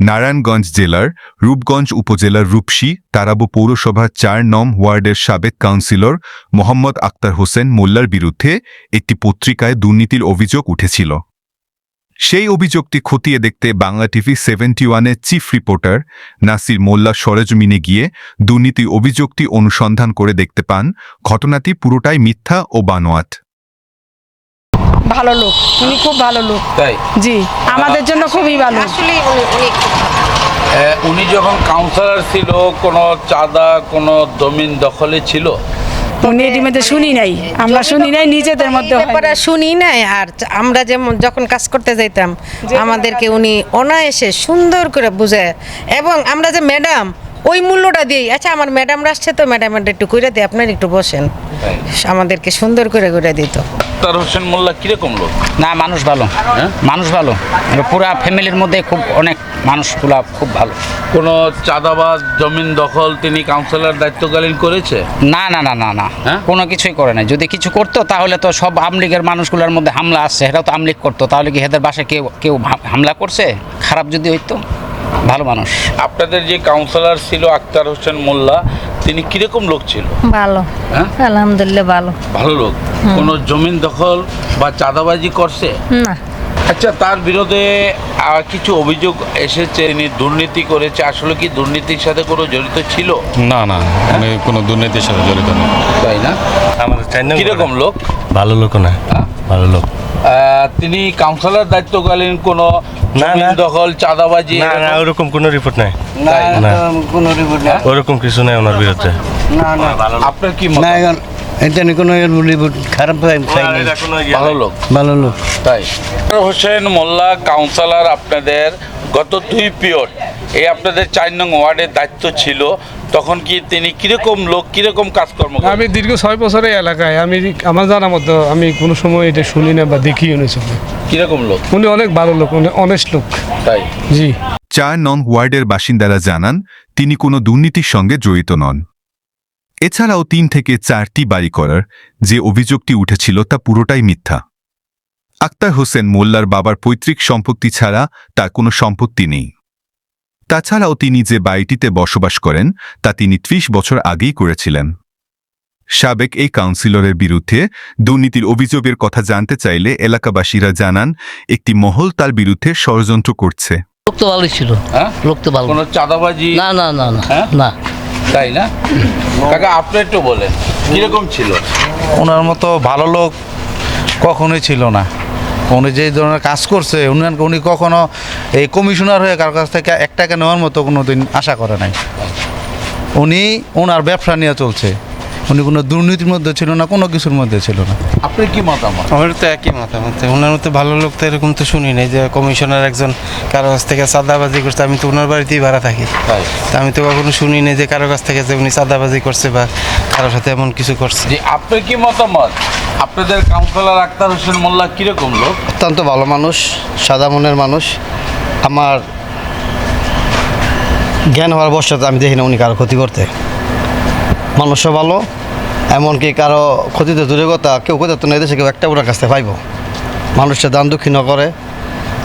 নারায়ণগঞ্জ জেলার রূপগঞ্জ উপজেলার রূপসী তারাবো পৌরসভার চার নম ওয়ার্ডের সাবেক কাউন্সিলর মোহাম্মদ আক্তার হোসেন মোল্লার বিরুদ্ধে একটি পত্রিকায় দুর্নীতির অভিযোগ উঠেছিল। সেই অভিযোগটি খতিয়ে দেখতে বাংলা টিভি সেভেন্টি ওয়ানের চিফ রিপোর্টার নাসির মোল্লা সরেজমিনে গিয়ে দুর্নীতি অভিযোগটি অনুসন্ধান করে দেখতে পান। ঘটনাটি পুরোটাই মিথ্যা ও বানোয়াট। ভালো লোক উনি খুব ভালো লোক। তাই? জি আমাদের জন্য খুবই ভালো। আসলে উনি যখন কাউন্সিলর ছিল কোনো চাঁদা কোনো জমিন দখলে ছিল? উনি এটির মধ্যে শুনি নাই। আমরা শুনি নাই নিজেদের মধ্যে ব্যাপারে শুনি নাই আর আমরা যেমন যখন কাজ করতে যাইতাম আমাদেরকে উনি অনায়াসে সুন্দর করে বুঝে এবং আমরা যে ম্যাডাম ওই মূল্যটা দিই আচ্ছা আমার ম্যাডাম আসছে তো ম্যাডাম একটু করে দিই আপনার একটু বসেন। আমাদেরকে সুন্দর করে করে দিত। আক্তার হোসেন মোল্লা কীরকম লোক? না মানুষ ভালো। হ্যাঁ? মানুষ ভালো। পুরা ফ্যামিলির মধ্যে খুব অনেক মানুষগুলা খুব ভালো। কোনো চাঁদাবাজ জমিন দখল তিনি কাউন্সিলর দায়িত্বকালীন করেছে? না না না না না। হ্যাঁ? কোনো কিছুই করে না যদি কিছু করতো তাহলে তো সব আমলিগের মানুষগুলোর মধ্যে হামলা আসছে। সেটাও তো আমলিগ করতো। তাহলে কি হেদের বাসায় কেউ কেউ হামলা করছে? খারাপ যদি হইতো? ভালো মানুষ। আপনাদের যে কাউন্সিলর ছিল আক্তার হোসেন মোল্লা তিনি কীরকম লোক ছিল? ভালো। হ্যাঁ? আলহামদুলিল্লাহ ভালো। ভালো লোক? কোনো জমিন দখল বা চাঁদাবাজি করছে? না। আচ্ছা তার বিরুদ্ধে কিছু অভিযোগ এসেছে তিনি দুর্নীতি করেছে। আসলে কি দুর্নীতির সাথে কোনো জড়িত ছিল? না না আমি কোনো দুর্নীতির সাথে জড়িত নেই তাই না? আমাদের কীরকম লোক? ভালো লোক না। হ্যাঁ? ভালো লোক। তিনি কাউন্সিলর দায়িত্বকালীন কোনো। দখল চাঁদাবাজি না না ওরকম কোনো রিপোর্ট নাই। না কোনো রিপোর্ট নাই। ওরকম কিছু নাই ওনার বিরুদ্ধে। না না। আপনার কি মত? এটা নিয়ে কোনো রিপোর্ট খারাপ ভালো লোক। ভালো লোক। তাই। হোসেন মোল্লা কাউন্সিলর আপনাদের গত দুই পিরিয়ড এই আপনাদের চার নং ওয়ার্ডের দায়িত্ব ছিল তখন কি তিনি কীরকম লোক কীরকম কাজকর্ম আমি দীর্ঘ ছয় বছরের এলাকায় আমি আমার জানা মতো আমি কোনো সময় এটা শুনি না বা দেখিও না চোখে। কীরকম লোক? উনি অনেক ভালো লোক উনি অনেস্ট লোক। তাই? জি। চার নং ওয়ার্ডের বাসিন্দারা জানান তিনি কোনো দুর্নীতির সঙ্গে জড়িত নন। এছাড়াও তিন থেকে চারটি বাড়ি করার যে অভিযোগটি উঠেছিল তা পুরোটাই মিথ্যা। আক্তার হোসেন মোল্লার বাবার পৈতৃক সম্পত্তি ছাড়া তার কোনো সম্পত্তি নেই। তাছাড়াও তিনি যে বাড়িটিতে বসবাস করেন তা তিনি ত্রিশ বছর আগেই করেছিলেন। সাবেক এই কাউন্সিলরের বিরুদ্ধে দুর্নীতির অভিযোগের কথা জানতে চাইলে এলাকাবাসীরা জানান একটি মহল তার বিরুদ্ধে ষড়যন্ত্র করছে। লোক তো ভালোই ছিল। হ্যাঁ? লোক তো ভালো। কোনো চাঁদাবাজি? না না না না হ্যাঁ? না। তাই না? কাকা আপনি একটু বলেন কীরকম ছিল? ওনার মতো ভালো লোক কখনোই ছিল না। উনি যে ধরনের কাজ করছে, উনি উনি কখনো এই কমিশনার হয়ে কারোর কাছ থেকে এক টাকা নেওয়ার মতো কোনো দিন আশা করে নাই। উনি ওনার ব্যবসা নিয়ে চলছে। উনি কোনো দুর্নীতির মধ্যে ছিল না কোনো কিছুর মধ্যে ছিল না। আপনি কি মতামত? আমার তো একই মতামত। ওনার মতো ভালো লোক তো এরকম তো শুনি নাই যে কমিশনার একজন কারও কাছ থেকে চাঁদাবাজি করছে আমি তো ওনার বাড়িতেই ভাড়া থাকি। তাই? তা আমি তো কখনো শুনি নাই যে কারও কাছ থেকে যে উনি চাঁদাবাজি করছে বা কারোর সাথে এমন কিছু করছে। যে আপনার কি মতামত? আপনাদের কাউন্সিলর আক্তার হোসেন মোল্লা কীরকম লোক? অত্যন্ত ভালো মানুষ সাদা মনের মানুষ। আমার জ্ঞান হওয়ার বর্ষাতে আমি দেখি না উনি কারও ক্ষতি করতে। মানুষও ভালো এমনকি কারও ক্ষতিতে দূরে কথা কেউ কোথাও তো না এদেশে কেউ একটা ওনার কাছ থেকে পাইব। মানুষের দান দক্ষিণও করে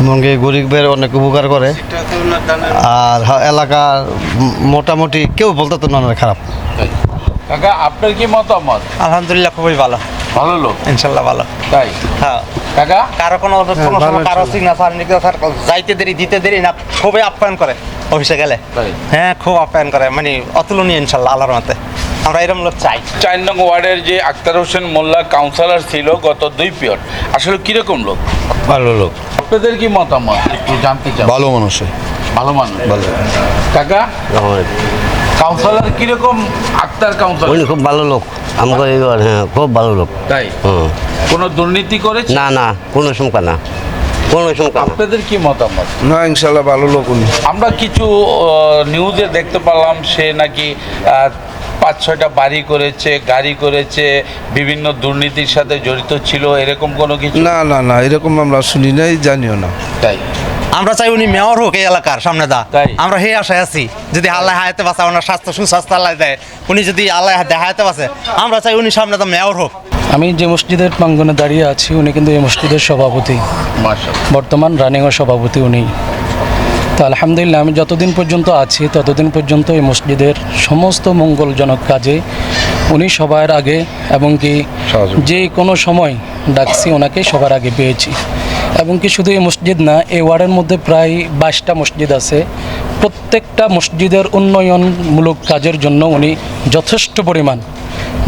এমনকি গরিবের অনেক উপকার করে। আর এলাকার মোটামুটি কেউ বলতে তো না খারাপ। কাকা আপনার কি মতামত? আলহামদুলিল্লাহ খুবই ভালো। ভালো লোক? ইনশাল্লাহ ভালো। তাই? হ্যাঁ। কাকা? কারও কোনো কোনো সময় কারও সিগনেচার নিগনেচার যাইতে দেরি দিতে দেরি না খুবই আপ্যায়ন করে অফিসে গেলে। হ্যাঁ খুব আপ্যায়ন করে মানে অতুলনীয় ইনশাল্লাহ আল্লাহর মতে আমরা এরকম লোক চাই। চার নং ওয়ার্ডের যে আক্তার হোসেন মোল্লা কাউন্সিলর ছিল গত দুই পিরিয়ড আসলে কীরকম লোক? ভালো লোক। আপনাদের কি মতামত? একটু জানতে চাই। ভালো মানুষ। ভালো মানুষ। কাকা? কাউন্সিলর কীরকম? আক্তার কাউন্সিলর খুব ভালো লোক। আমাকে এবার হ্যাঁ খুব ভালো লোক। তাই? হুম। কোনো দুর্নীতি করেছে? না না কোনো সংখ্যা না। আপনাদের কি মতামত? না ইনশাল্লাহ ভালো লোক উনি। আমরা কিছু নিউজে দেখতে পেলাম সে নাকি পাঁচ ছয়টা বাড়ি করেছে গাড়ি করেছে বিভিন্ন দুর্নীতির সাথে জড়িত ছিল এরকম কোনো কিছু? না না না এরকম আমরা শুনি নাই জানিও না। তাই। আমরা চাই উনি মেয়র হোক এই এলাকার সামনে দা। তাই। আমরা হে আশায় আছি যদি আল্লাহ হায়াতে বাঁচা ওনার স্বাস্থ্য সুস্বাস্থ্য আল্লাহ দেয়। উনি যদি আল্লাহ দেখাতে বাঁচে আমরা চাই উনি সামনে দা মেয়র হোক। আমি যে মসজিদের প্রাঙ্গনে দাঁড়িয়ে আছি উনি কিন্তু এই মসজিদের সভাপতি। বর্তমান রানিংয়ের সভাপতি উনি। তো আলহামদুলিল্লাহ আমি যতদিন পর্যন্ত আছি ততদিন পর্যন্ত এই মসজিদের সমস্ত মঙ্গলজনক কাজে উনি সবার আগে এবং কি যে কোনো সময় ডাকছি ওনাকে সবার আগে পেয়েছি। এবং কি শুধু এই মসজিদ না এই ওয়ার্ডের মধ্যে প্রায় বাইশটা মসজিদ আছে। প্রত্যেকটা মসজিদের উন্নয়নমূলক কাজের জন্য উনি যথেষ্ট পরিমাণ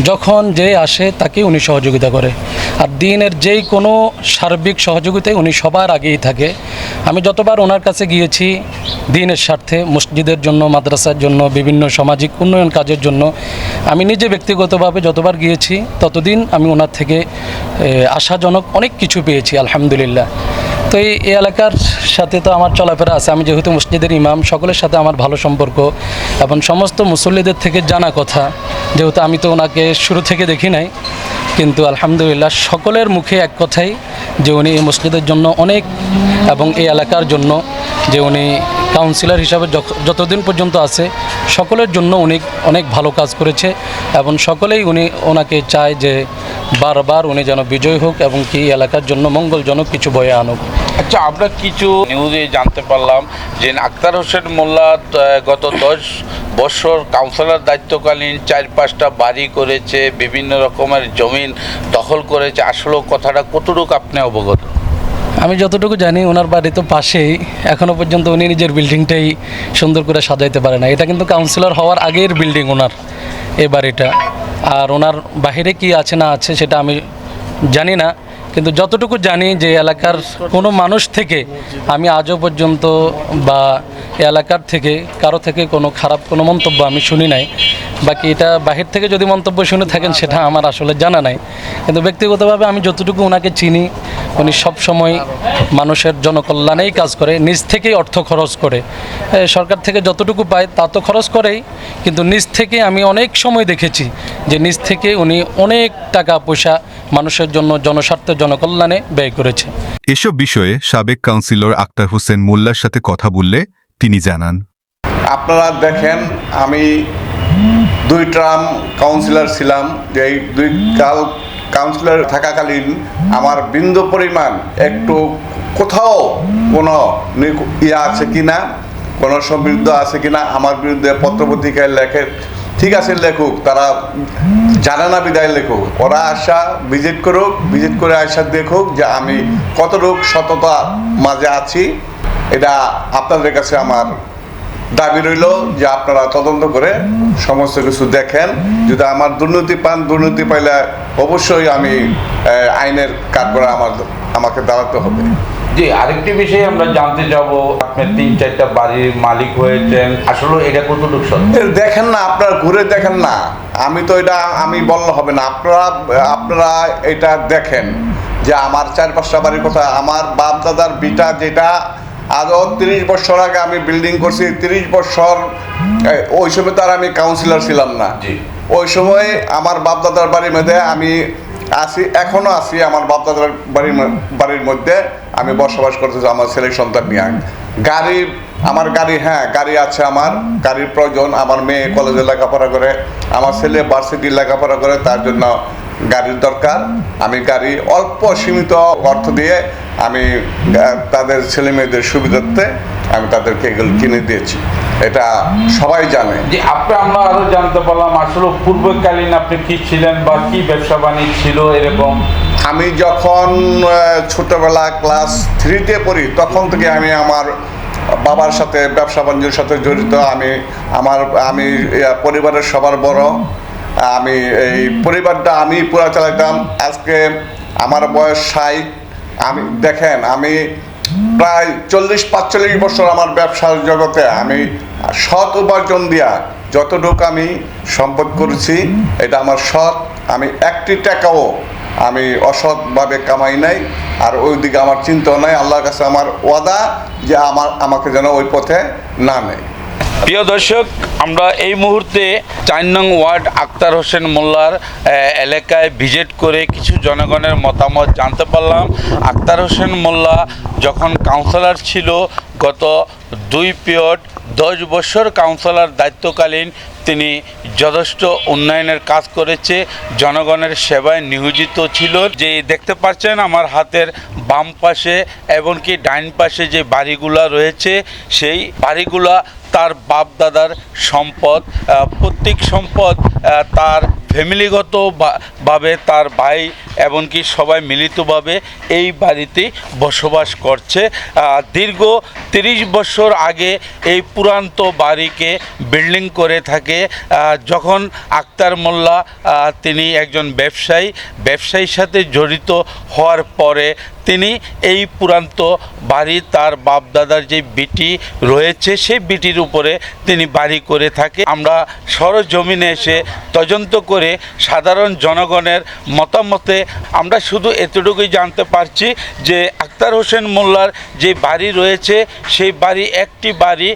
যখন যে আসে তাকে উনি সহযোগিতা করে। আর দিনের যেই কোনো সার্বিক সহযোগিতায় উনি সবার আগেই থাকে। আমি যতবার ওনার কাছে গিয়েছি দিনের স্বার্থে, মসজিদের জন্য, মাদ্রাসার জন্য, বিভিন্ন সামাজিক উন্নয়ন কাজের জন্য, আমি নিজে ব্যক্তিগতভাবে যতবার গিয়েছি, ততদিন আমি ওনার থেকে আশাজনক অনেক কিছু পেয়েছি, আলহামদুলিল্লাহ। তো এই এলাকার সাথে তো আমার চলাফেরা আছে। আমি যেহেতু মসজিদের ইমাম, সকলের সাথে আমার ভালো সম্পর্ক। এবং সমস্ত মুসল্লিদের থেকে জানা কথা। যেহেতু আমি তো ওনাকে শুরু থেকে দেখি নাই, কিন্তু আলহামদুলিল্লাহ সকলের মুখে এক কথাই, যে উনি এই মসজিদের জন্য অনেক এবং এই এলাকার জন্য, যে উনি কাউন্সিলর হিসাবে যতদিন পর্যন্ত আছে, সকলের জন্য উনি অনেক ভালো কাজ করেছে। এবং সকলেই উনি ওনাকে চায় যে বারবার উনি যেন বিজয় হোক এবং কি এলাকার জন্য মঙ্গলজনক কিছু বয়ে আনুক। আচ্ছা আমরা কিছু নিউজে জানতে পারলাম যে আক্তার হোসেন মোল্লা গত দশ বছর কাউন্সিলর দায়িত্বকালীন চার পাঁচটা বাড়ি করেছে বিভিন্ন রকমের জমিন দখল করেছে। আসলে কথাটা কতটুকু আপনি অবগত? আমি যতটুকু জানি ওনার বাড়ি তো পাশেই। এখনও পর্যন্ত উনি নিজের বিল্ডিংটাই সুন্দর করে সাজাইতে পারে না। এটা কিন্তু কাউন্সিলর হওয়ার আগের বিল্ডিং ওনার এই বাড়িটা। আর ওনার বাহিরে কি আছে না আছে সেটা আমি জানি না, কিন্তু যতটুকু জানি যে এলাকার কোনো মানুষ থেকে আমি আজও পর্যন্ত বা এলাকার থেকে, কারও থেকে কোনো খারাপ কোনো মন্তব্য আমি শুনি নাই। বাকি এটা বাহির থেকে যদি মন্তব্য শুনে থাকেন সেটা আমার আসলে জানা নাই। কিন্তু ব্যক্তিগতভাবে আমি যতটুকু ওনাকে চিনি, উনি সব সময় মানুষের জনকল্যাণেই কাজ করে, নিজ থেকেই অর্থ খরচ করে। সরকার থেকে যতটুকু পায় তা তো খরচ করেই, কিন্তু নিজ থেকে আমি অনেক সময় দেখেছি যে নিজ থেকে উনি অনেক টাকা পয়সা মানুষের জন্য জনস্বার্থের জনকল্যাণে ব্যয় করেছে। এসব বিষয়ে সাবেক কাউন্সিলর আক্তার হোসেন মোল্লার সাথে কথা বললে তিনি জানান। আপনারা দেখেন আমি দুই টার্ম কাউন্সিলর ছিলাম যে এই দুই কাল কাউন্সিলর থাকাকালীন আমার বিন্দু পরিমাণ একটু কোথাও কোনো ইয়ে আছে কি না কোনো সমৃদ্ধ আছে কি না আমার বিরুদ্ধে পত্রপত্রিকায় লেখে ঠিক আছে লেখুক, তারা জানে না বিদায় লেখুক। ওরা আসা ভিজিট করুক, ভিজিট করে আসা দেখুক যে আমি কতটুক সততা মাঝে আছি। এটা আপনাদের কাছে আমার দাবি রইল যে আপনারা তদন্ত করে সমস্ত কিছু দেখেন। যদি আমার দুর্নীতি পান, দুর্নীতি পাইলে অবশ্যই আমি আইনের কাঠ আমার, আমাকে দাঁড়াতে হবে। জি, আরেকটি বিষয়ে আমরা জানতে যাব। আপনি তিন চারটা বাড়ির মালিক হয়েছেন। আসলে এটা কতটুকু সত্য? দেখেন না আপনারা ঘুরে দেখেন না। আমি তো এটা আমি বললে হবে না। আপনারা আপনারা এটা দেখেন যে আমার চার পাঁচটা বাড়ির কথা আমার বাপ দাদার বিটা যেটা আজও তিরিশ বছর আগে আমি বিল্ডিং করছি তিরিশ বছর ওই সময় তো আর আমি কাউন্সিলর ছিলাম না। ওই সময় আমার বাপ দাদার বাড়ির মধ্যে আমি আছি এখনও আছি আমার বাপ দাদার বাড়ির বাড়ির মধ্যে। আমি বসবাস করতেছি আমার ছেলে সন্তান নিয়ে। গাড়ি, আমার গাড়ি হ্যাঁ গাড়ি আছে আমার, গাড়ির প্রয়োজন, আমার মেয়ে কলেজে লেখাপড়া করে, আমার ছেলে ভার্সিটি লেখাপড়া করে, তার জন্য গাড়ির দরকার। আমি গাড়ি অল্প সীমিত অর্থ দিয়ে আমি তাদের ছেলে মেয়েদের সুবিধার্থে আমি তাদেরকে এগুলো কিনে দিয়েছি। এটা সবাই জানে। যে আপনি, আমরা আরও জানতে পারলাম, আসলে পূর্বকালীন আপনি কি ছিলেন বা কি ব্যবসা বাণিজ্য ছিল এরকম? আমি যখন ছোটবেলা ক্লাস থ্রিতে পড়ি, তখন থেকে আমি আমার বাবার সাথে, ব্যবসা বাণিজ্যের সাথে জড়িত। আমি আমার, আমি পরিবারের সবার বড়। আমি এই পরিবারটা আমি পুরা চালাইতাম আজকে আমার বয়স ষাট। আমি, দেখেন, আমি প্রায় চল্লিশ, পাঁচচল্লিশ বছর আমার ব্যবসার জগতে আমি সৎ উপার্জন দিয়া যতটুকু আমি সম্পদ করেছি, এটা আমার সৎ। আমি একটি টাকাও আমি অসৎভাবে কামাই নাই, আর ওই দিকে আমার চিন্তাও নাই, আল্লাহর কাছে আমার ওয়াদা যে আমার, আমাকে যেন ওই পথে না নেয়। প্রিয় দর্শক, আমরা এই মুহূর্তে চার নং ওয়ার্ড আক্তার হোসেন মোল্লার এলাকায় ভিজিট করে কিছু জনগণের মতামত জানতে পারলাম। আক্তার হোসেন মোল্লা যখন কাউন্সিলর ছিল, গত দুই পিরিয়ড দশ বছর কাউন্সিলর দায়িত্বকালীন তিনি যথেষ্ট উন্নয়নের কাজ করেছে, জনগণের সেবায় নিয়োজিত ছিল। যে দেখতে পাচ্ছেন আমার হাতের বাম পাশে এমনকি ডাইন পাশে যে বাড়িগুলা রয়েছে, সেই বাড়িগুলা তার বাপ দাদার সম্পদ প্রত্যেক সম্পদ তার ফ্যামিলিগত ভাবে তার ভাই এমনকি সবাই মিলিতভাবে এই বাড়িতে বসবাস করছে। দীর্ঘ তিরিশ বছর আগে এই পুরান্ত বাড়িকে বিল্ডিং করে থাকে। যখন আক্তার মোল্লা তিনি একজন ব্যবসায়ী, ব্যবসায়ীর সাথে জড়িত হওয়ার পরে তিনি এই পুরান্ত বাড়ি তার বাপদাদার যে বিটি রয়েছে, সেই বিটির উপরে তিনি বাড়ি করে থাকে। আমরা সরজমিনে এসে তদন্ত করে সাধারণ জনগণের মতামতে আমরা শুধু এতটুকুই জানতে পারছি যে আক্তার হোসেন মোল্লার যে বাড়ি রয়েছে, সেই বাড়ি একটি বাড়ি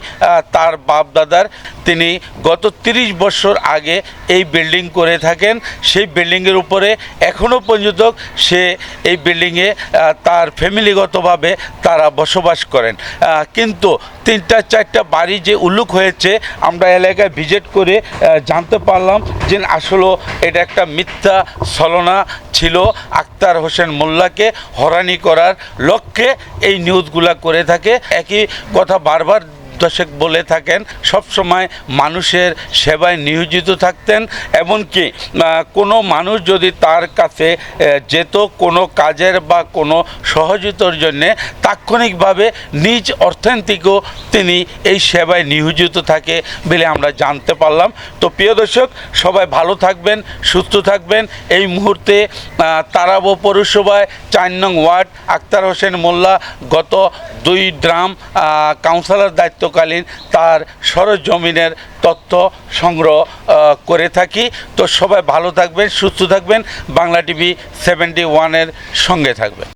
তার বাপদাদার। তিনি গত তিরিশ বছর আগে এই বিল্ডিং করে থাকেন। সেই বিল্ডিংয়ের উপরে এখনও পর্যন্ত সে এই বিল্ডিংয়ে তার ফ্যামিলিগতভাবে তারা বসবাস করেন। কিন্তু তিনটা, চারটা বাড়ি যে উল্লুক হয়েছে, আমরা এলাকায় ভিজিট করে জানতে পারলাম যে আসলে এটা একটা মিথ্যা ছলনা ছিল আক্তার হোসেন মোল্লাকে হরানি করার লক্ষ্যে এই নিউজগুলা করে থাকে। একই কথা বারবার দর্শক বলে থাকেন, সব সময় মানুষের সেবায় নিয়োজিত থাকতেন, এমনকি কোনো মানুষ যদি তার কাছে যেত কোনো কাজের বা কোনো সহযোগিতার জন্যে, তাৎক্ষণিকভাবে নিজ অর্থনীতিকেও তিনি এই সেবায় নিয়োজিত থাকে বলে আমরা জানতে পারলাম। তো প্রিয় দর্শক, সবাই ভালো থাকবেন, সুস্থ থাকবেন। এই মুহূর্তে তারাবো পৌরসভায় চার নং ওয়ার্ড, আক্তার হোসেন মোল্লা গত দুই ড্রাম কাউন্সিলর দায়িত্বকালীন তার সরজমিনের তথ্য সংগ্রহ করে থাকি। তো সবাই ভালো থাকবেন, সুস্থ থাকবেন। বাংলা টিভি সেভেন্টি ওয়ানের সঙ্গে থাকবেন।